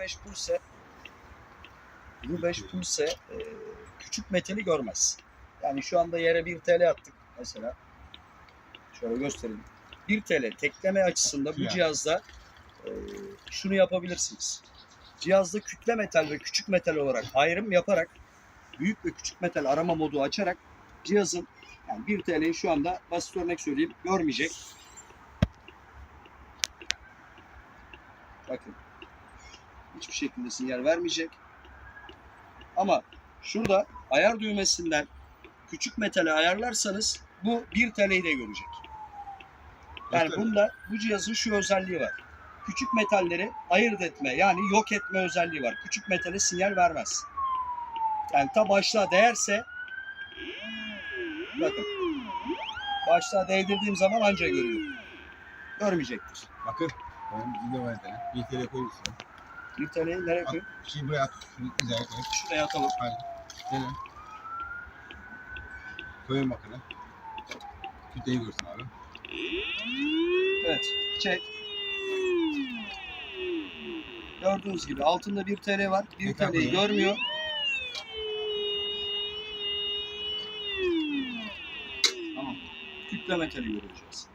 U5 Pulse U5 Pulse e, küçük metali görmez. Yani şu anda yere 1 TL attık mesela. Şöyle göstereyim. 1 TL tekleme açısında bu cihazda e, şunu yapabilirsiniz. Cihazda kütle metal ve küçük metal olarak ayrım yaparak büyük ve küçük metal arama modu açarak cihazın yani 1 TL'yi şu anda basit örnek söyleyeyim görmeyecek. Bakın. Hiçbir şekilde sinyal vermeyecek. Ama şurada ayar düğmesinden küçük metali ayarlarsanız bu 1 TL'yi de görecek. Yani bunda bu cihazın şu özelliği var. Küçük metalleri ayırt etme yani yok etme özelliği var. Küçük metale sinyal vermez. Yani ta başlığa değerse bakın başlığa değdirdiğim zaman anca görüyor. Görmeyecektir. Bakın. Ben var bir tane. Bir kere koyuyorsun. Bir TL'yi nereye koyayım? Şimdi buraya at. Şunu hizaya koy. Şuraya atalım. Hadi. Gel. Koyun bakalım. Kütleyi görsün abi. Evet. Çek. Gördüğünüz gibi altında 1 TL var. 1 Tekrar TL'yi görmüyor. Tamam. Kütle metali göreceğiz.